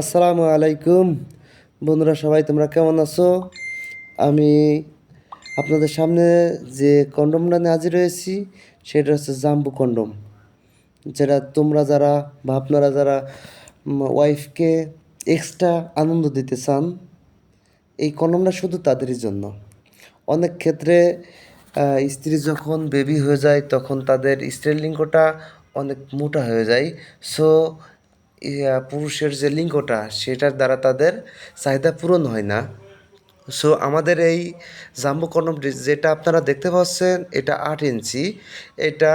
আসসালামু আলাইকুম। বন্ধুরা সবাই, তোমরা কেমন আছো? আমি আপনাদের সামনে যে কন্ডমটা নিয়ে হাজির হয়েছি, সেটা হচ্ছে জাম্বু কন্ডম। যেটা তোমরা যারা বা আপনারা যারা ওয়াইফকে এক্সট্রা আনন্দ দিতে চান, এই কন্ডমটা শুধু তাদেরই জন্য। অনেক ক্ষেত্রে স্ত্রী যখন বেবি হয়ে যায়, তখন তাদের স্ত্রীর লিঙ্গটা অনেক মোটা হয়ে যায়। সো পুরুষের যে লিঙ্গটা, সেটার দ্বারা তাদের চাহিদা পূরণ হয় না। সো আমাদের এই জাম্বু কন্ডমটি যেটা আপনারা দেখতে পাচ্ছেন, এটা আট ইঞ্চি। এটা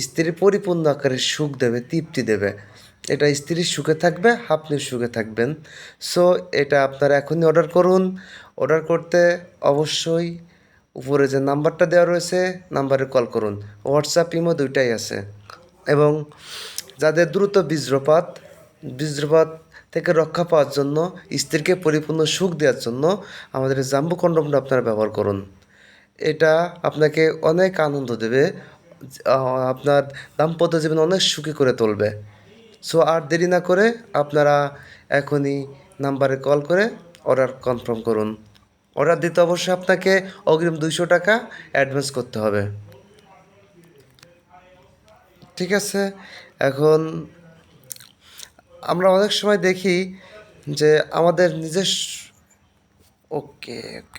স্ত্রীর পরিপূর্ণ আকারে সুখ দেবে, তৃপ্তি দেবে। এটা স্ত্রীর সুখে থাকবে আপনিও সুখে থাকবেন। সো এটা আপনারা এখনই অর্ডার করুন। অর্ডার করতে অবশ্যই উপরে যে নাম্বারটা দেওয়া রয়েছে, নাম্বারে কল করুন। হোয়াটসঅ্যাপ ইমো দুইটাই আছে। এবং যাদের দ্রুত বীজ্রপাত বীজ্রপাত থেকে রক্ষা পাওয়ার জন্য, স্ত্রীকে পরিপূর্ণ সুখ দেওয়ার জন্য আমাদের জাম্বু কন্ডমটা আপনারা ব্যবহার করুন। এটা আপনাকে অনেক আনন্দ দেবে আপনার দাম্পত্য জীবন অনেক সুখী করে তুলবে। সো আর দেরি না করে আপনারা এখনই নাম্বারে কল করে অর্ডার কনফার্ম করুন। অর্ডার দিতে অবশ্যই আপনাকে অগ্রিম দুইশো টাকা অ্যাডভান্স করতে হবে। ঠিক আছে, এখন আমরা অনেক সময় দেখি যে আমাদের নিজস্ব ওকে